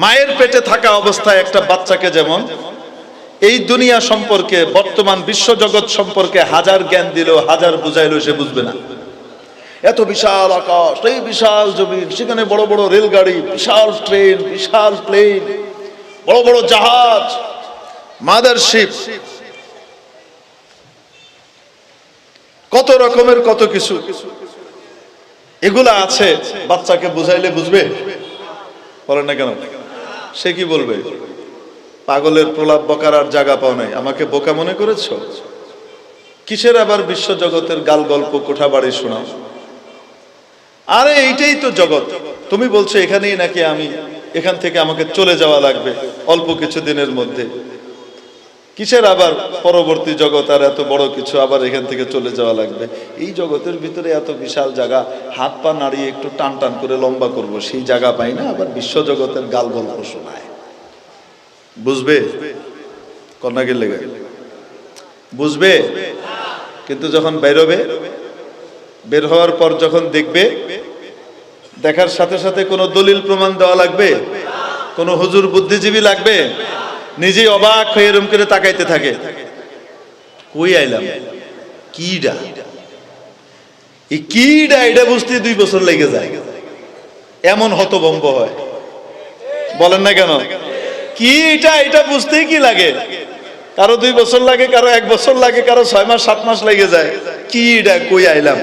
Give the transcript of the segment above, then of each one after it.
মায়ের পেটে থাকা অবস্থায় একটা বাচ্চাকে যেমন এই দুনিয়া সম্পর্কে, বর্তমান বিশ্বজগৎ সম্পর্কে হাজার জ্ঞান দিলেও হাজার বুঝাইলেও সে বুঝবে না। এত বিশাল আকাশ, এই বিশাল জমিন, সেখানে বড় বড় রেলগাড়ি, বিশাল ট্রেন, বিশাল প্লেন, বড় বড় জাহাজ মাদারশিপ কত রকমের কত কিছু। এগুলা আছে, বাচ্চাকে বুঝাইলে বুঝবে? বলেন না কেন? সে কি বলবে? পাগলের প্রলাপ বকার আর জায়গা পাও নাই। আমাকে বোকা মনে করেছ? কিসের আবার বিশ্ব জগতের গাল গল্প কোঠা বাড়ি শোনাও? আরে, এইটাই তো জগৎ। তুমি বলছো এখানেই নাকি আমি, এখান থেকে আমাকে চলে যাওয়া লাগবে অল্প কিছু দিনের মধ্যে। কিসের আবার পরবর্তী জগৎ আর এত বড় কিছু আবার এখান থেকে চলে যাওয়া লাগবে? এই জগতের ভিতরে এত বিশাল জায়গা, হাত পা নাড়িয়ে একটু টান টান করে লম্বা করব, সেই জায়গা পাই না, আবার বিশ্ব জগতের গাল গল্প শোনায় বুঝবে? কন্যাকে লেগে। বুঝবে? কিন্তু যখন বেরোবে, বের হওয়ার পর যখন দেখবে, দেখার সাথে সাথে কোনো দলিল প্রমাণ দেওয়া লাগবে? কোনো হুজুর বুদ্ধিজীবী লাগবে? নিজেই অবাক হয়ে এরম করে তাকাইতে থাকে। কই আইলাম? কিডা? এই কিডা এটা বুঝতে দুই বছর লেগে যায়। এমন হতভম্ব হয়। বলেন না কেন? কি এটা এটা বুঝতেই কি লাগে? কারও দুই বছর লাগে, কারও এক বছর লাগে, কারও ছয় মাস, সাত মাস লেগে যায়। কি এটা কই আইলাম?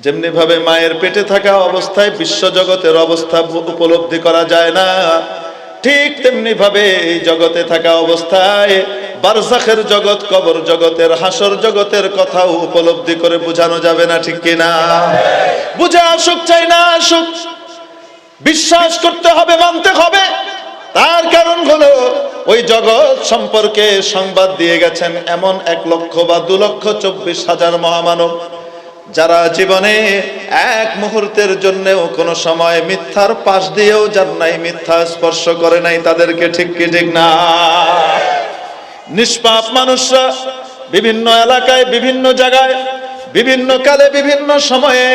যেমনি ভাবে মায়ের পেটে থাকা অবস্থায় বিশ্বজগতের অবস্থা উপলব্ধি করা যায় না। ঠিক তেমনি ভাবে এই জগতে থাকা অবস্থায় বারজাখের জগৎ, কবর জগতের, হাসর জগতের কথাও উপলব্ধি করে বোঝানো যাবে না, ঠিক কিনা? বুঝে আসুক, চাই না আসুক। বিশ্বাস করতে হবে, মানতে হবে। তার কারণ হলো, ওই জগৎ সম্পর্কে সংবাদ দিয়ে গেছেন এমন এক লক্ষ বা দু লক্ষ চব্বিশ হাজার মহামানব। যারা জীবনে এক মুহূর্তের জন্যও কোনো সময় মিথ্যার পাশ দিয়েও যার নাই, মিথ্যা স্পর্শ করে নাই, তাদেরকে ঠিক কি, ঠিক না? নিষ্পাপ মানুষরা বিভিন্ন এলাকায়, বিভিন্ন জায়গায়, বিভিন্ন কালে, বিভিন্ন সময়ে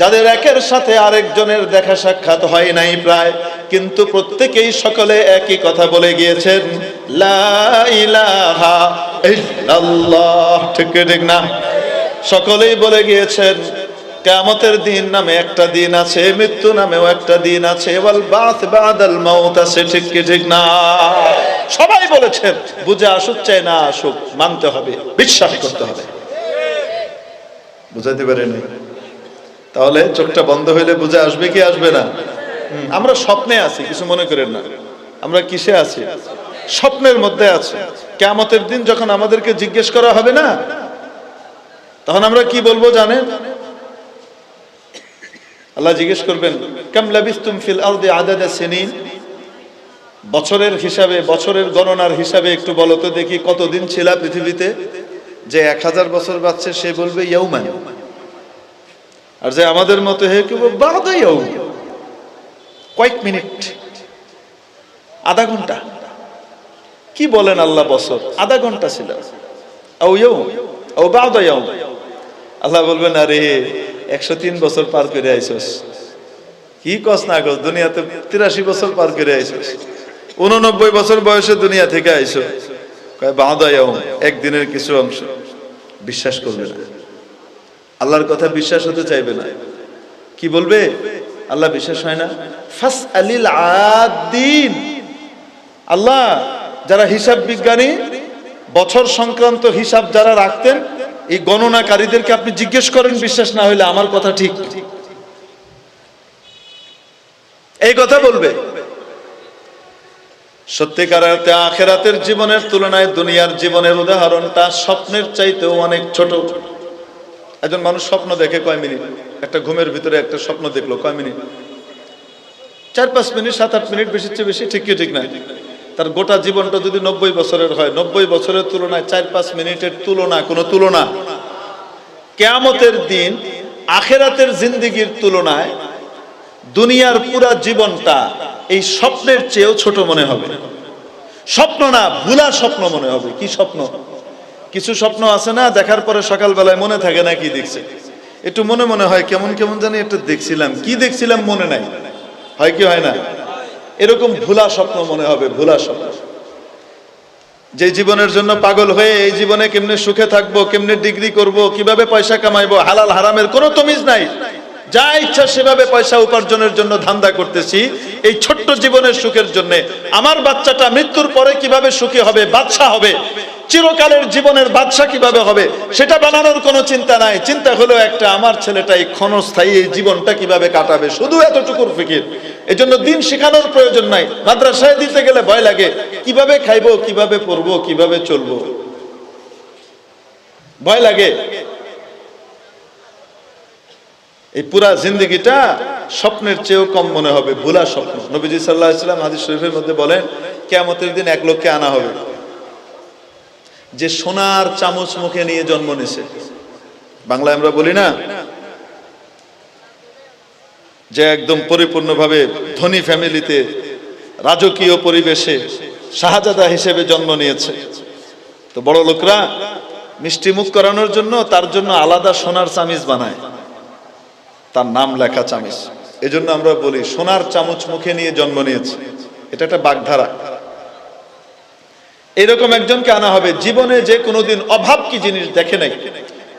যাদের একের সাথে আরেকজনের দেখা সাক্ষাৎ হয় নাই প্রায়, কিন্তু প্রত্যেকেই সকলে একই কথা বলে গিয়েছেন, লা ইলাহা ইল্লাল্লাহ। ঠিক ঠিক না? সকলেই বলে গিয়েছেন, কেয়ামতের দিন নামে একটা দিন আছে, মৃত্যু নামেও একটা দিন আছে, ওয়াল ঠিক কি ঠিক না? সবাই বলেছেন, বুঝে আসুক চাই না আসুক, মানতে হবে, বিশ্বাস করতে হবে। বুঝাইতে পারেনি। তাহলে চোখটা বন্ধ হইলে বুঝে আসবে কি আসবে না? আমরা স্বপ্নে আছি, কিছু মনে করেন না। আমরা কিসে আছি? স্বপ্নের মধ্যে আছি। কেয়ামতের দিন যখন আমাদেরকে জিজ্ঞেস করা হবে না তখন আমরা কি বলব জানেন? আল্লাহ জিজ্ঞেস করবেন, কাম লাবিস্তুম ফিল আরদি বছরের হিসাবে, বছরের গণনার হিসাবে একটু বলো তো দেখি কতদিন ছিল পৃথিবীতে? যে এক হাজার বছর বাচ্চা সে বলবে ইয়ৌমান আর যে আমাদের মতো হে কেউ বাদা ইয়ৌম কয়েক মিনিট, আধা ঘণ্টা। কি বলেন আল্লাহ বছর? আধা ঘণ্টা ছিল। ও ইয়ৌম ও বাদা ইয়ৌম আল্লাহ বলবেন আরে একশো তিন বছর পার করে আইসস। কি কস না কস, দুনিয়াতে তিরাশি বছর পার করে আইসস। উননব্বই বছর বয়সে দুনিয়া থেকে আইসো কয় বাঁধায় একদিনের কিছু অংশ। বিশ্বাস করবে না। আল্লাহর কথা বিশ্বাস হতে চাইবে না। কি বলবে? আল্লাহ বিশ্বাস হয় না। ফাস আলিল আদিন। আল্লাহ, যারা হিসাব বিজ্ঞানী, বছর সংক্রান্ত হিসাব যারা রাখতেন এই গণনাকারীদেরকে আপনি জিজ্ঞেস করেন, বিশ্বাস না হইলে আমার কথা ঠিক। এই কথা বলবে। সত্যিকার অর্থে আখেরাতের জীবনের তুলনায় দুনিয়ার জীবনের উদাহরণটা স্বপ্নের চাইতেও অনেক ছোট। একজন মানুষ স্বপ্ন দেখে কয় মিনিট? একটা ঘুমের ভিতরে একটা স্বপ্ন দেখল কয় মিনিট? চার পাঁচ মিনিট, সাত আট মিনিট বেশি চেয়ে বেশি, ঠিক কি, ঠিক না? তার গোটা জীবনটা যদি নব্বই বছরের হয়, নব্বই বছরের তুলনায় চার পাঁচ মিনিটের তুলনা, কোনো তুলনা। কেয়ামতের দিন, আখেরাতের জিন্দিগির তুলনায় দুনিয়ার পুরা জীবনটা এই স্বপ্নের চেয়েও ছোট মনে হবে। স্বপ্ন না, ভুলা স্বপ্ন মনে হবে। কি স্বপ্ন? কিছু স্বপ্ন আছে না, দেখার পরে সকালবেলায় মনে থাকে না কি দেখছে। একটু মনে মনে হয়, কেমন কেমন জানি একটু দেখছিলাম। কি দেখছিলাম মনে নাই। হয় কি হয় না? এরকম ভুলা স্বপ্ন মনে হবে, ভুলা স্বপ্ন। যে জীবনের জন্য পাগল হয়ে এই জীবনে কেমনে সুখে থাকব, কেমনে ডিগ্রি করব, কীভাবে পয়সা কামাইবো, হালাল হারামের কোনো তমিজ নাই। যা ইচ্ছা সেভাবে পয়সা উপার্জনের জন্য ধান্দা করতেছি, এই ছোট্ট জীবনের সুখের জন্য। আমার বাচ্চাটা মৃত্যুর পরে কীভাবে সুখী হবে বাদশা হবে? চিরকালের জীবনের বাদশা কীভাবে হবে? সেটা বানানোর কোনো চিন্তা নাই। চিন্তা হলো একটা, আমার ছেলেটা এই ক্ষণস্থায়ী এই জীবনটা কীভাবে কাটাবে? শুধু এতটুকুর ফিকির। এজন্য দিন শেখানোর প্রয়োজন নাই। মাদ্রাসায় দিতে গেলে ভয় লাগে, কীভাবে খাইবো, কীভাবে পড়ব, কীভাবে চলবো। ভয় লাগে। এই পুরা জিন্দগিটা স্বপ্নের চেয়েও কম মনে হবে, ভুলা স্বপ্ন। নবীজি সাল্লাহ ইসলাম শরীফের মধ্যে বলেন, কেয়ামতের দিন এক লোককে আনা হবে, যে সোনার চামচ মুখে নিয়ে জন্ম নিছে বাংলায় আমরা বলি না যে একদম পরিপূর্ণভাবে ধনী ফ্যামিলিতে রাজকীয় পরিবেশে শাহজাদা হিসেবে জন্ম নিয়েছে। তো বড় লোকরা মিষ্টি মুখ করানোর জন্য তার জন্য আলাদা সোনার চামিচ বানায়। তার নাম লেখা চামিচ এজন্য আমরা বলি সোনার চামচ মুখে নিয়ে জন্ম নিয়েছে। এটা একটা বাগধারা। এরকম একজনকে আনা হবে। জীবনে যে কোনোদিন অভাব কি জিনিস দেখে নাই।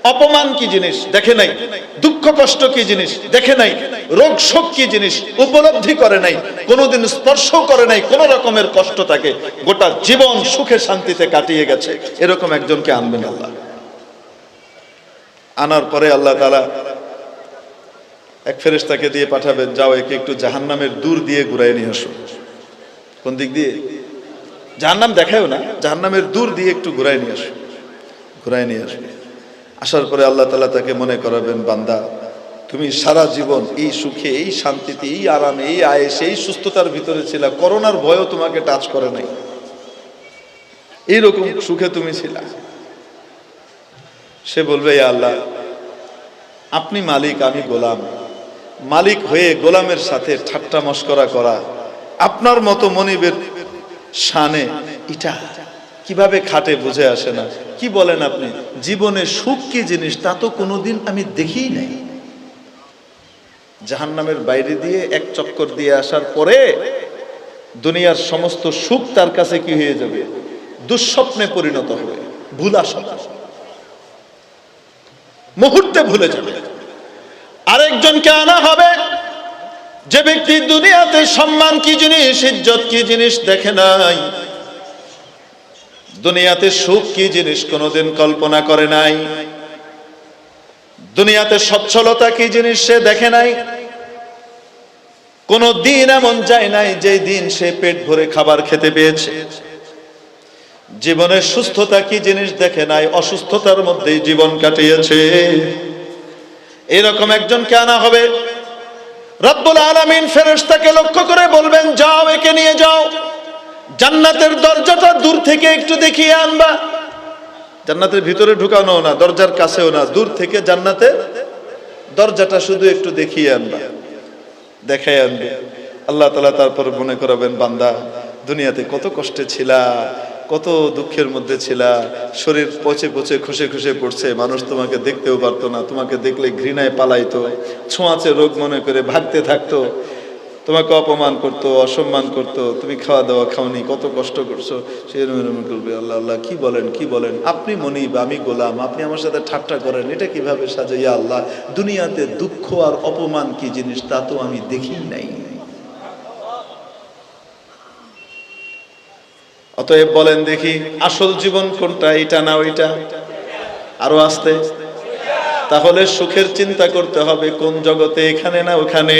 অপমান কি জিনিস? দেখে নাই। দুঃখ কষ্ট কি জিনিস? দেখে নাই। রোগ শোক কি জিনিস? উপলব্ধি করে নাই। কোনোদিন স্পর্শ করে নাই। কোন রকমের কষ্ট তাকে গোটা জীবন সুখে শান্তিতে কাটিয়ে গেছে। এরকম একজনকে আনবেন আল্লাহ। আনার পরে আল্লাহ তালা এক ফেরেশতাকে দিয়ে পাঠাবেন, যাও একে একটু জাহান্নামের দূর দিয়ে ঘুরাই নিয়ে আসো। কোন দিক দিয়ে? জাহান্নাম দেখায়ও না। জাহান্নামের দূর দিয়ে একটু ঘুরাই নিয়ে আসো। ঘুরাই নিয়ে আসবে আসার পরে আল্লাহ তালা তাকে মনে করাবেন, বান্দা, তুমি সারা জীবন এই সুখে, এই শান্তিতে, এই আরামে, এই আয়েসে, এই সুস্থতার ভিতরে ছিল, করোনার ভয়ও তোমাকে টাচ করে নাই। এইরকম সুখে তুমি ছিলা। সে বলবে, "ইয়া আল্লাহ, আপনি মালিক, আমি গোলাম। মালিক হয়ে গোলামের সাথে ঠাট্টা মস্করা করা, আপনার মতো মনিবের শানে, এটা কীভাবে খাটে বুঝে আসে না? কি বলেন আপনি? জীবনে সুখ কি জিনিস, তা তো কোনোদিন আমি দেখিই নাই। জাহান্নামের বাইরে দিয়ে এক চক্কর দিয়ে আসার পরে দুনিয়ার সমস্ত সুখ তার কাছে কি হয়ে যাবে? দুঃস্বপ্নে পরিণত হবে, ভুলা স্বপ্ন মুহূর্তে ভুলে যাবে। আরেকজনকে আনা হবে। যে ব্যক্তি দুনিয়াতে সম্মান কি জিনিস, ইজ্জত কি জিনিস দেখে নাই দুনিয়াতে সুখ কি জিনিস কোনোদিন কল্পনা করে নাই। দুনিয়াতে সচ্ছলতা কি জিনিস সে দেখে নাই। কোন দিন এমন যায় নাই যে দিন সে পেট ভরে খাবার খেতে পেয়েছে। জীবনের সুস্থতা কি জিনিস দেখে নাই, অসুস্থতার মধ্যেই জীবন কাটিয়েছে। এরকম একজনকে আনা হবে। রব্বুল আলামিন ফেরেশতাকে লক্ষ্য করে বলবেন, যাও, একে নিয়ে যাও। জান্নাতের দরজাটা দূর থেকে একটু দেখিয়ে আনবা। জান্নাতের ভিতরে ঢুকানো না, দরজার কাছেও না, দূর থেকে জান্নাতের দরজাটা শুধু একটু দেখিয়ে আনবা। দেখাই আনবে। আল্লাহ তালা তারপর মনে করাবেন, বান্দা, দুনিয়াতে কত কষ্টে ছিলা, কত দুঃখের মধ্যে ছিলা, শরীর পচে পচে খুশে খুশে পড়ছে, মানুষ তোমাকে দেখতেও পারতো না, তোমাকে দেখলে ঘৃণায় পালাইতো, ছোঁয়াচে রোগ মনে করে ভাগতে থাকতো। তোমাকে অপমান করতো, অসম্মান করতো, তুমি খাওয়া দাওয়া খাওনি, কত কষ্ট করছ। সে এরম করবে আল্লাহ আল্লাহ, কি বলেন কি বলেন? আপনি মনিব, আমি গোলাম, আপনি আমার সাথে ঠাট্টা করেন, এটা কীভাবে সাজাইয়া আল্লাহ, দুনিয়াতে দুঃখ আর অপমান কি জিনিস, তা তো আমি দেখি নাই। অতএব বলেন দেখি, আসল জীবন কোনটা এটা না ওইটা? আরও আসতে। তাহলে সুখের চিন্তা করতে হবে, কোন জগতে, এখানে না ওখানে?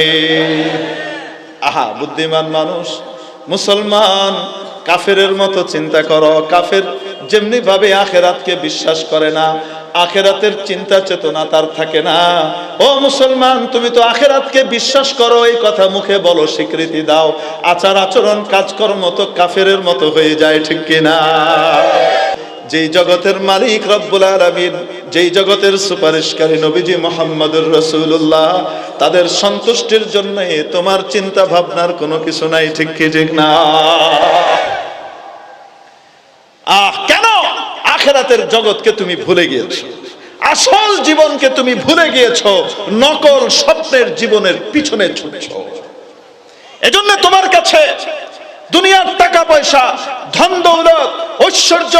আহা, বুদ্ধিমান মানুষ। মুসলমান, কাফেরের মতো চিন্তা করো। কাফের যেমনি ভাবে আখেরাতকে বিশ্বাস করে না, আখেরাতের চিন্তা চেতনা তার থাকে না। ও মুসলমান, তুমি তো আখেরাতকে বিশ্বাস করো, এই কথা মুখে বলো, স্বীকৃতি দাও। আচার আচরণ কাজকর্ম তো কাফেরের মতো হয়ে যায়, ঠিক কিনা? যেই জগতের মালিক রব্বুল আলামিন, যেই জগতের সুপারিশকারী নবীজি মোহাম্মদুর রসুল্লাহ তাদের সন্তুষ্টির জন্য তোমার চিন্তা ভাবনার কোনো কিছু নাই, ঠিক কি, ঠিক না? আহ, কেন আখেরাতের জগৎকে তুমি ভুলে গিয়েছো? আসল জীবনকে তুমি ভুলে গিয়েছো? নকল স্বপ্নের জীবনের পিছনে ছুটছো। এজন্য তোমার কাছে দুনিয়ার টাকা পয়সা, ধন দৌলত, ঐশ্বর্য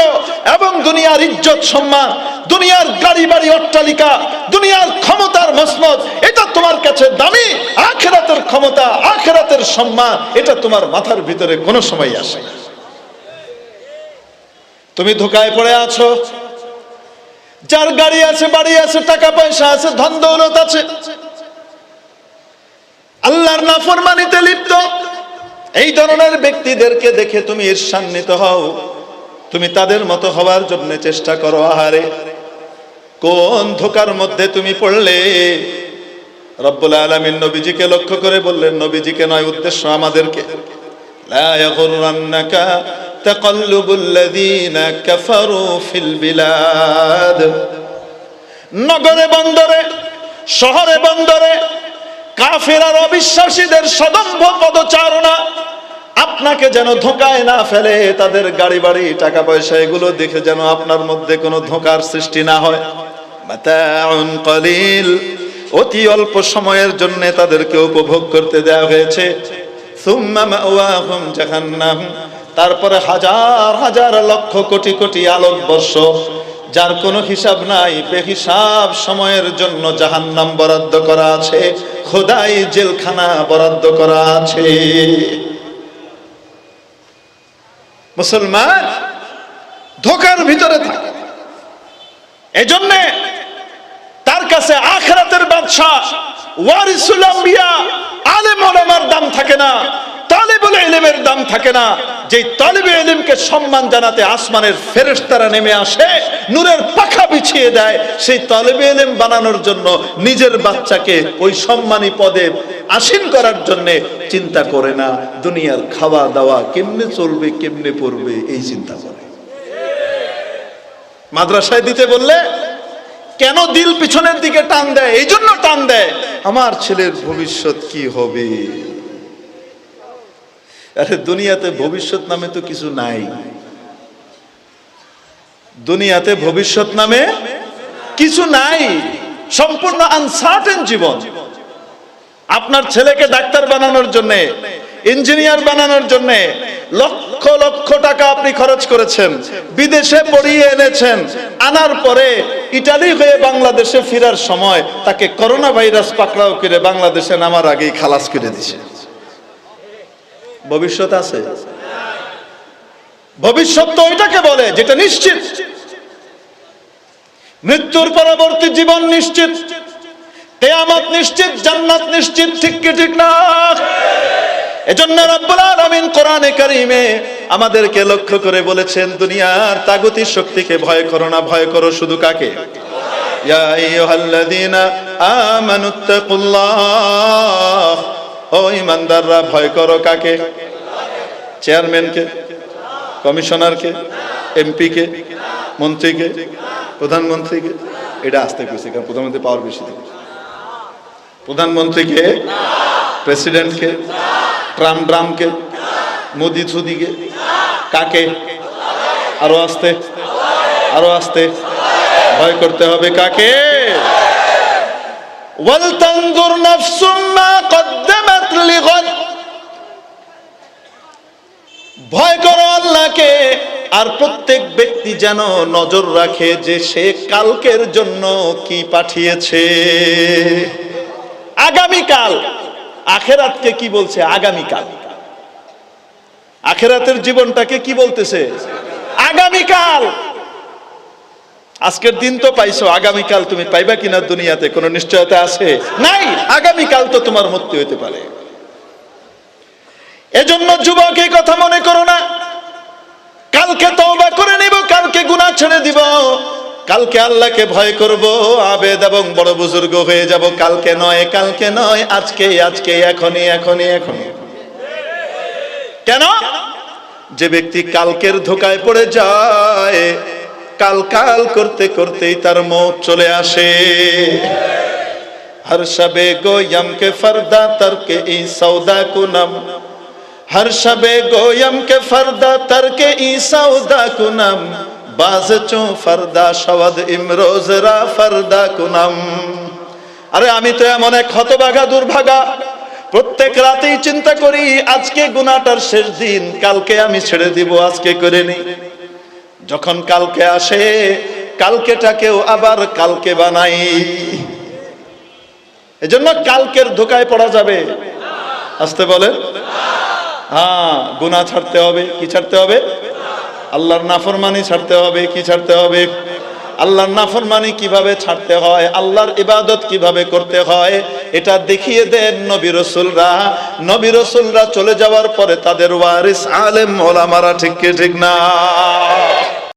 এবং দুনিয়ার ইজ্জত সম্মান, দুনিয়ার গাড়ি বাড়ি অট্টালিকা, দুনিয়ার ক্ষমতার মসমত এটা তোমার কাছে দামি, আখেরাতের ক্ষমতা, আখেরাতের সম্মান, এটা তোমার মাথার ভিতরে কোনো সময় আসে না। তুমি ধোকায় পড়ে আছো, যার গাড়ি আছে, বাড়ি আছে, টাকা পয়সা আছে, ধন দৌলত আছে আল্লাহর নাফরমানিতে লিপ্ত এই ধরনের ব্যক্তিদেরকে দেখে তুমি ঈর্ষান্বিত হও। তুমি তাদের মতো হওয়ার জন্য চেষ্টা করো, আহারে। কোন ধোকার মধ্যে তুমি পড়লে? রব্বুল আলামিন নবীজিকে লক্ষ্য করে বললেন, নবীজিকে নয়, উদ্দেশ্য আমাদেরকে। নগরে, বন্দরে, শহরে, বন্দরে কাফের আর অবিশ্বাসীদের সদম্ভ পদচারণা আপনাকে যেন ধোকায় না ফেলে, তাদের গাড়ি বাড়ি, টাকা পয়সা, এগুলো দেখে যেন আপনার মধ্যে কোনো ধোকার সৃষ্টি না হয়। কলিল, অতি অল্প সময়ের জন্য তাদেরকে উপভোগ করতে দেওয়া হয়েছে। তারপরে হাজার হাজার লক্ষ কোটি কোটি আলোক বর্ষ যার কোনো হিসাব নাই, বেহিসাব সময়ের জন্য জাহান্নাম বরাদ্দ করা আছে, খোদাই জেলখানা বরাদ্দ করা আছে। মুসলমান, ধোকার ভিতরে থাকে। এজন্যে তার কাছে আখরাতের বাদশাহ, ওয়ারিসুল আম্বিয়া, আলেম ওলামার দাম থাকে না। ইলমের দাম থাকে না। যেই তালিবে ইলমকে সম্মান জানাতে আসমানের ফেরেশতারা নেমে আসে, নূরের পাখা বিছিয়ে দেয়, সেই তালেবে ইলম বানানোর জন্য নিজের বাচ্চাকে ওই সম্মানী পদে আসীন করার জন্য চিন্তা করে না। দুনিয়ার খাওয়া দাওয়া কেমনে চলবে, কেমনে পড়বে, এই চিন্তা করে। মাদ্রাসায় দিতে বললে, কেন দিল পিছনের দিকে টান দেয়? এই জন্য টান দেয়। আমার ছেলের ভবিষ্যৎ কি হবে? আরে দুনিয়াতে ভবিষ্যৎ নামে তো কিছু নাই। দুনিয়াতে ভবিষ্যৎ নামে কিছু নাই। সম্পূর্ণ আনসার্টেন জীবন। আপনার ছেলেকে ডাক্তার বানানোর জন্য ইঞ্জিনিয়ার বানানোর জন্য লক্ষ লক্ষ টাকা আপনি খরচ করেছেন, বিদেশে পড়িয়ে এনেছেন, আনার পরে ইটালি হয়ে বাংলাদেশে ফেরার সময় তাকে করোনা ভাইরাস পাকড়াও করে বাংলাদেশে নামার আগেই খালাস করে দিছে। ভবিষ্যৎ আছে। ভবিষ্যৎ তো ওইটাকে বলে, যেটা নিশ্চিত। মৃত্যুর পরবর্তী জীবন নিশ্চিত। কেয়ামত নিশ্চিত, জান্নাত নিশ্চিত, ঠিক কি, ঠিক না? এজন্য রব্বুল আলামিন কোরআনে কারীমে আমাদেরকে লক্ষ্য করে বলেছেন, দুনিয়ার তাগতিক শক্তিকে ভয় করো না, ভয় করো শুধু কাকে? ইয়া আইয়ুহাল্লাযীনা আমানুত্তাকুল্লাহ ও ইমানদাররা, ভয় করো কাকে? চেয়ারম্যানকে? কমিশনারকে? এমপিকে? মন্ত্রীকে? প্রধানমন্ত্রীকে? এটা আসতে কইছে কারণ প্রধানমন্ত্রী পাওয়ার বেশি থাকে প্রধানমন্ত্রীকে? প্রেসিডেন্টকে? ট্রাম ড্রামকে মোদি থুদিকে? কাকে? আরও আসতে আরও আসতে। ভয় করতে হবে কাকে? ভয় করো আল্লাহকে, আর প্রত্যেক ব্যক্তি যেন নজর রাখে যে সে কালকের জন্য কি পাঠিয়েছে। আগামীকাল, আখেরাতকে কি বলছে? আগামীকাল। আখেরাতের জীবনটাকে কি বলতেছে? আগামীকাল। আজকের দিন তো পাইছো, আগামীকাল তুমি পাইবা কিনা দুনিয়াতে, কোনো নিশ্চয়তা আছে? নাই, আগামীকাল তো তোমার মৃত্যু হতে পারে। এজন্য যুবক, এই কথা মনে করো না। কালকে তওবা করে নিব, কালকে গুনাহ ছেড়ে দিব। কালকে আল্লাহকে ভয় করব, আবেদ এবং বড় বুজুর্গ হয়ে যাব। কালকে নয় কালকে নয়, আজকে আজকে, এখনই এখনই এখনই। কেন? যে ব্যক্তি কালকের ধোকায় পড়ে যায় কাল কাল করতে করতেই তার মত চলে আসে। হর শবে গোয়ম কে ফরদা তর কে ই সৌদা কুনম। হর শবে গোয়ম কে ফরদা তরকে ই সৌদা কুনম। বাজ চো ফরদা শবদ ইমরোজ রা ফরদা কুনম। আরে আমি তো এমন এক হতভাগা, দুর্ভাগা। প্রত্যেক রাতেই চিন্তা করি, আজকে গুনাটার শেষ দিন, কালকে আমি ছেড়ে দিব, আজকে করে নিই। যখন কালকে আসে, কালকেটাকেও আবার কালকে বানাই। এজন্য কালকের ধোকায় পড়া যাবে। আসতে বলেন। হ্যাঁ গুনা ছাড়তে হবে, কি ছাড়তে হবে? আল্লাহর নাফরমানি ছাড়তে হবে, কি ছাড়তে হবে? আল্লাহর নাফরমানি কীভাবে ছাড়তে হয়, আল্লাহর ইবাদত কীভাবে করতে হয়, এটা দেখিয়ে দেন নবী রসুলরা। নবী রসুলরা চলে যাওয়ার পরে তাদের ওয়ারিস আলেম ওলামারা ঠিক ঠিক না?